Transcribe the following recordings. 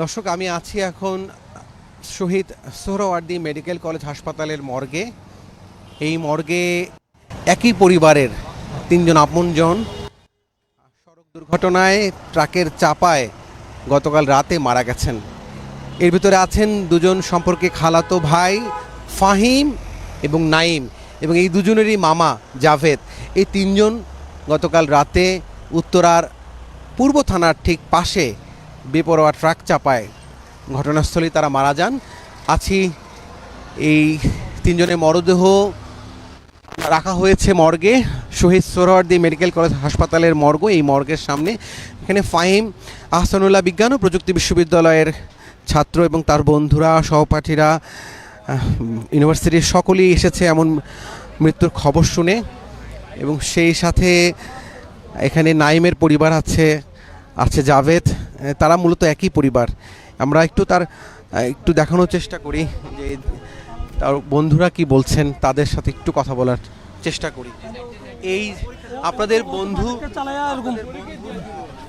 দর্শক, আমি আছি এখন শহীদ সোহরাওয়ার্দী মেডিকেল কলেজ হাসপাতালের মর্গে। এই মর্গে একই পরিবারের তিনজন আপনজন। সড়ক দুর্ঘটনায় ট্রাকের চাপায় গতকাল রাতে মারা গেছেন। এর ভিতরে আছেন দুজন সম্পর্কে খালাতো ভাই ফাহিম এবং নাইম এবং এই দুজনেরই মামা জাভেদ। এই তিনজন গতকাল রাতে উত্তরার পূর্ব থানার ঠিক পাশে বেপরোয়া ট্রাক চাপায় ঘটনাস্থলেই তারা মারা যান। আছি এই তিনজনের মরদেহ রাখা হয়েছে মর্গে। শহীদ সোহরাওয়ার্দী মেডিকেল কলেজ হাসপাতালের মর্গ, এই মর্গের সামনে। এখানে ফাহিম আহসানুল্লাহ বিজ্ঞান ও প্রযুক্তি বিশ্ববিদ্যালয়ের ছাত্র এবং তার বন্ধুরা, সহপাঠীরা ইউনিভার্সিটির সকলেই এসেছে এমন মৃত্যুর খবর শুনে। এবং সেই সাথে এখানে নাইমের পরিবার আছে আছে জাভেদ। তারা মূলত একই পরিবার। আমরা একটু তার একটু দেখানোর চেষ্টা করি যে তার বন্ধুরা কি বলছেন, তাদের সাথে একটু কথা বলার চেষ্টা করি। এই আপনাদের বন্ধু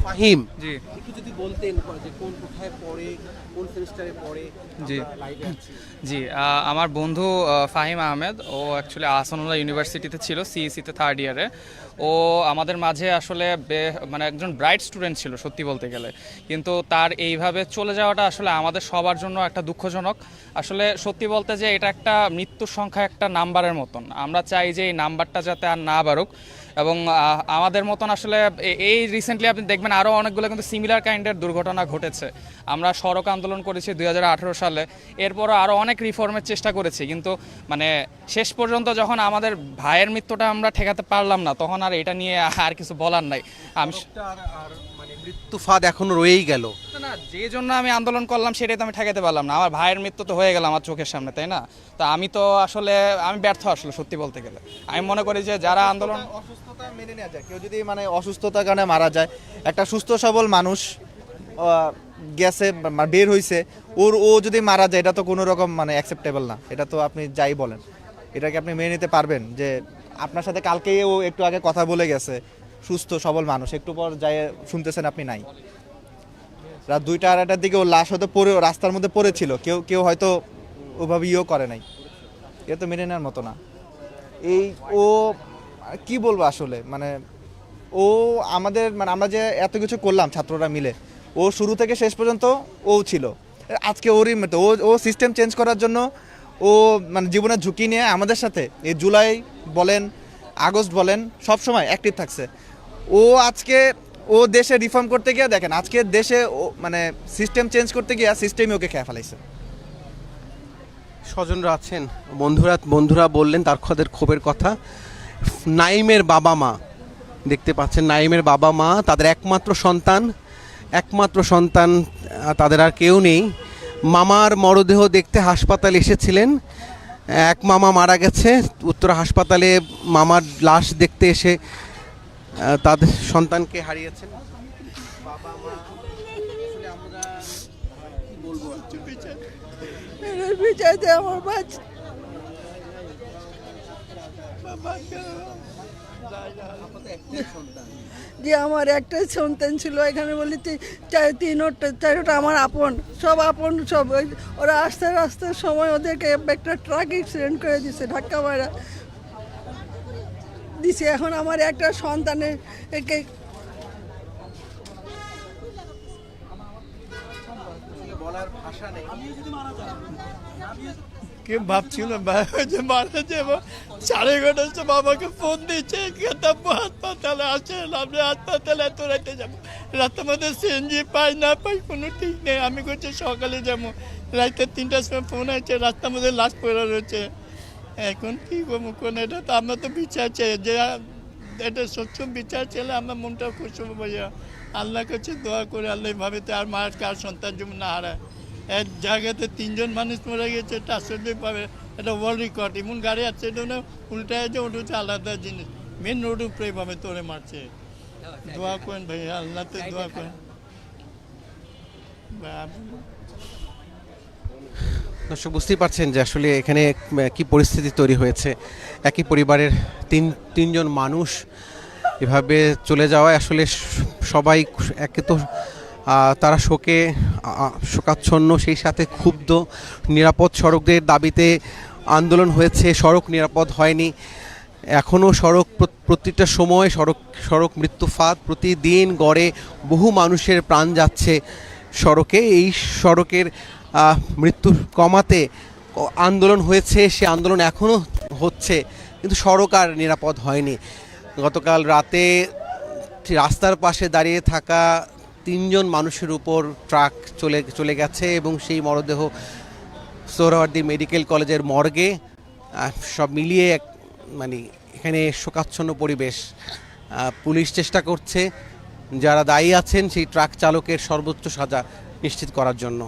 ফাহিম। জি। একটু যদি বলতেন যে কোন কোথায় পড়ে কোন সেমিস্টারে পড়ে জি। জি আমার বন্ধু ফাহিম আহমেদ ও অ্যাকচুয়ালি আহসানুল্লাহ ইউনিভার্সিটিতে ছিল সিইসিতে থার্ড ইয়ারে ও আমাদের মাঝে আসলে বে- মানে একজন ব্রাইট স্টুডেন্ট ছিল সত্যি বলতে গেলে। কিন্তু তার এইভাবে চলে যাওয়াটা আসলে আমাদের সবার জন্য একটা দুঃখজনক। আসলে সত্যি বলতে যে এটা একটা মৃত্যুর সংখ্যা একটা নাম্বারের মতন। আমরা চাই যে এই নাম্বারটা যাতে আর না বাড়ুক। এবং আমাদের মতন আসলে এই রিসেন্টলি আপনি দেখবেন আরও অনেকগুলো কিন্তু সিমিলার কাইন্ডের দুর্ঘটনা ঘটেছে। আমরা সড়ক আন্দোলন করেছি দুই হাজার আঠেরো সালে। এরপরও আরও অনেক রিফর্মের চেষ্টা করেছি কিন্তু মানে শেষ পর্যন্ত যখন আমাদের ভাইয়ের মৃত্যুটা আমরা ঠেকাতে পারলাম না তখন আর এটা নিয়ে আর কিছু বলার নাই। আমি মানে মৃত্যু ফাঁদ এখনও রয়েই গেল। না যে জন্য আমি আন্দোলন করলাম সেটাই তো আমি ঠেকাতে পারলাম না। আমার ভাইয়ের মৃত্যু তো হয়ে গেল আমার চোখের সামনে তাই না? তো আমি তো আসলে আমি ব্যর্থ আসলে সত্যি বলতে গেলে। আমি মনে করি যে যারা আন্দোলন মেনে নেওয়া যায়। কেউ যদি মানে অসুস্থতার কারণে মারা যায়, একটা সুস্থ সবল মানুষ গেছে বের হয়েছে ওর, ও যদি মারা যায়, এটা তো কোনো রকম মানে অ্যাকসেপ্টেবল না। এটা তো আপনি যাই বলেন। এটাকে আপনি মেনে নিতে পারবেন? যে আপনার সাথে কালকেই ও একটু আগে কথা বলে গেছে, সুস্থ, সবল মানুষ, একটু পর যাই শুনতেছেন আপনি নাই। রাত দুইটা আড়াইটার দিকে ও লাশ হয়তো পড়ে, রাস্তার মধ্যে পড়েছিল। কেউ কেউ হয়তো ওভাবে ইয়েও করে নাই। এটা তো মেনে নেওয়ার মতো না। এই ও কি বলব আসলে? মানে ও আমাদের মানে আমরা যে এত কিছু করলাম ছাত্ররা মিলে, ও শুরু থেকে শেষ পর্যন্ত ও ছিল। আজকে ওরই মতো, ও ও সিস্টেম চেঞ্জ করার জন্য ও মানে জীবনের ঝুঁকি নিয়ে আমাদের সাথে, এই জুলাই বলেন, আগস্ট বলেন, সব সময় অ্যাক্টিভ থাকছে। ও আজকে, ও দেশে রিফর্ম করতে গিয়ে দেখেন, আজকে দেশে ও মানে সিস্টেম চেঞ্জ করতে গিয়ে সিস্টেমই ওকে খেয়ে ফেলাইছে। স্বজনরা আছেন, বন্ধুরা বন্ধুরা বললেন তার তাদের ক্ষোভের কথা। নাইমের বাবা মা। দেখতে পাচ্ছেন, নাইমের বাবা মা তাদের একমাত্র সন্তান একমাত্র সন্তান, তাদের আর কেউ নেই। মামার মরদেহ দেখতে হাসপাতালে এসেছিলেন। এক মামা মারা গেছে, উত্তরা হাসপাতালে মামার লাশ দেখতে এসে তাদের সন্তানকে হারিয়েছেন। বাবা মা আমরা কি বলব? আমার বাচ্চা যে আমার একটাই সন্তান ছিল, এখানে বলি তি- চার তিনটা চারটা আমার আপন, সব আপন সব। ওরা আস্তে আস্তে সময় ওদেরকে একটা ট্রাক অ্যাক্সিডেন্ট করে দিছে, ধাক্কা মারা। দিছে, এখন আমার একটা সন্তানের একে বলার ভাষা নেই। কে ভাবছিল যে মারা যাব? সাড়ে এগারোটার সময় আমাকে ফোন দিচ্ছে কেতাব্য হাসপাতালে আসেন আপনি হাসপাতালে এত রাতে যাব। রাতের মধ্যে সিএনজি পাই না পাই কোনো ঠিক নেই। আমি করছি সকালে যাব। রাতে তিনটার সময় ফোন আছে রাস্তার মধ্যে লাশ পড়ে রয়েছে। এখন কি করব? কোন এটা তো আমরা তো বিচার চাই। যে এটা স্বচ্ছ বিচার চাইলে আমার মনটা খুশি হবে আল্লাহ কাছে দোয়া করে আল্লাহ ভাবে আর মার কার সন্তান যেমন না হারায়। এক জায়গাতে তিনজন মানুষ মরে গেছে এটা আসলে পাবে। এটা ওয়ার্ল্ড রেকর্ড এমন গাড়ি আছে না উল্টা আছে ওটা হচ্ছে আলাদা জিনিস। মেন রোড উপরে পাবে তোরে মারছে। দোয়া করেন ভাইয়া আল্লাহতে দোয়া করেন। দর্শক বুঝতেই পারছেন যে আসলে এখানে কি পরিস্থিতি তৈরি হয়েছে। একই পরিবারের তিন তিনজন মানুষ এভাবে চলে যাওয়ায় আসলে সবাই একে তো তারা শোকে শোকাচ্ছন্ন, সেই সাথে ক্ষুব্ধ, নিরাপদ সড়কদের দাবিতে আন্দোলন হয়েছে। সড়ক নিরাপদ হয়নি। এখনও সড়ক প্রতিটা সময় সড়ক সড়ক মৃত্যু ফাঁদ প্রতিদিন গড়ে বহু মানুষের প্রাণ যাচ্ছে সড়কে। এই সড়কের মৃত্যু কমাতে আন্দোলন হয়েছে। সে আন্দোলন এখনও হচ্ছে, কিন্তু সড়ক আর নিরাপদ হয়নি। গতকাল রাতে রাস্তার পাশে দাঁড়িয়ে থাকা তিনজন মানুষের উপর ট্রাক চলে চলে গেছে এবং সেই মরদেহ সোহরাওয়ার্দী মেডিকেল কলেজের মর্গে সব মিলিয়ে এক মানে এখানে শোকাচ্ছন্ন পরিবেশ। পুলিশ চেষ্টা করছে, যারা দায়ী আছেন সেই ট্রাক চালকের সর্বোচ্চ সাজা নিশ্চিত করার জন্য।